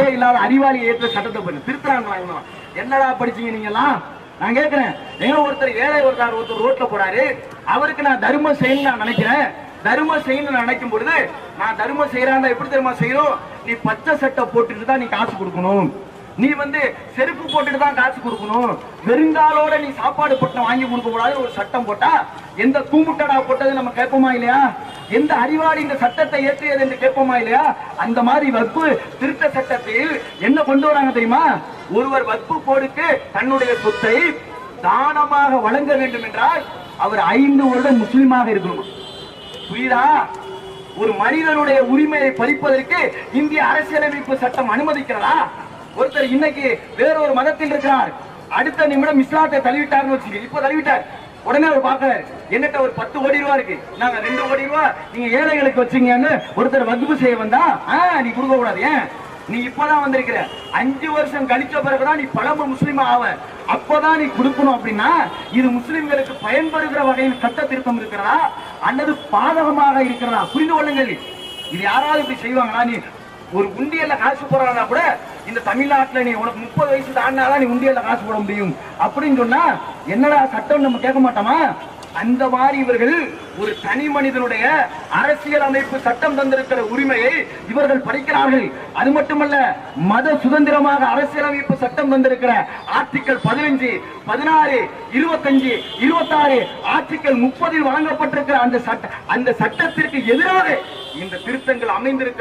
அறிவே இல்லாத அறிவாளி ஏற்ற சட்டத்தை பண்ணி திருத்தறாங்க என்னடா படிச்சீங்க நீங்க எல்லாம் நான் கேட்கிறேன் ஏன் ஒருத்தர் ஏழை ஒருத்தர் ஒருத்தர் ரோட்ல போறாரு. அவருக்கு நான் தர்மம் செய்யணும்னு நான் நினைக்கிறேன். தர்மம் செய்யணும்னு நான் நினைக்கும் பொழுது நான் தர்மம் செய்யறாங்க எப்படி தெரியுமா செய்யணும் நீ பச்சை சட்டை போட்டுட்டு தான் நீ காசு கொடுக்கணும். நீ வந்து செருப்பு போட்டுட்டு தான் காசு கொடுக்கணும். வெறுங்காலோட நீ சாப்பாடு பட்டம் வாங்கி கொடுக்க கூடாது ஒரு சட்டம் போட்டா எந்த கூமுட்டடா போட்டது நம்ம கேட்போமா இல்லையா? எந்த அறிவாளி இந்த சட்டத்தை ஏற்றியது என்று கேட்போமா இல்லையா? அந்த மாதிரி வகுப்பு திருத்த சட்டத்தில் என்ன கொண்டு வராங்க தெரியுமா? ஒருவர் வகுப்பு போடுக்கு தன்னுடைய சொத்தை தானமாக வழங்க வேண்டும் என்றால் அவர் ஐந்து வருடம் முஸ்லீமாக இருக்கணும். புரியுதா? ஒரு மனிதனுடைய உரிமையை பறிப்பதற்கு இந்திய அரசியலமைப்பு சட்டம் அனுமதிக்கிறதா? ஒருத்தர் இன்னைக்கு வேறொரு மதத்தில் இருக்கிறார். அடுத்த நிமிடம் இஸ்லாத்தை தழுவிட்டார்னு வச்சுக்க இப்ப தழுவிட்டார் உடனே அவர் பார்க்க என்னட்ட ஒரு பத்து கோடி ரூபா இருக்கு. நாங்க ரெண்டு கோடி ரூபா நீங்க ஏழைகளுக்கு வச்சீங்கன்னு ஒருத்தர் வகுப்பு செய்ய வந்தா ஆ, நீ கொடுக்க கூடாது. ஏன்? நீ இப்பதான் வந்திருக்கிற. அஞ்சு வருஷம் கழிச்ச பிறகுதான் நீ பழம்பு முஸ்லீமா ஆவ. அப்பதான் நீ கொடுக்கணும் அப்படின்னா இது முஸ்லிம்களுக்கு பயன்படுகிற வகையில் சட்ட திருத்தம் இருக்கிறதா? அல்லது பாதகமாக இருக்கிறதா? புரிந்து கொள்ளுங்கள். இது யாராவது இப்படி செய்வாங்களா? நீ ஒரு உண்டியல்ல காசு போடுறானா கூட இந்த தமிழ்நாட்டில் நீ உனக்கு முப்பது வயசு தாண்டினாதான் நீ உண்டியல்ல காசு போட முடியும். அப்படின்னு சொன்னா என்னடா சட்டம் நம்ம கேட்க மாட்டோமா? அந்த மாதிரி இவர்கள் ஒரு தனி மனிதனுடைய அரசியல் அமைப்பு சட்டம் தந்திருக்கிற உரிமையை இவர்கள் படிக்கிறார்கள் அது மட்டுமல்ல மத சுதந்திரமாக அரசியல் அமைப்பு சட்டம் தந்திருக்கிற ஆர்டிக்கல் பதினஞ்சு பதினாறு இருபத்தஞ்சு இருபத்தாறு ஆர்டிக்கல் முப்பதில் வழங்கப்பட்டிருக்கிற அந்த சட்ட அந்த சட்டத்திற்கு எதிராக இந்த திருத்தங்கள் அமைந்திருக்கிற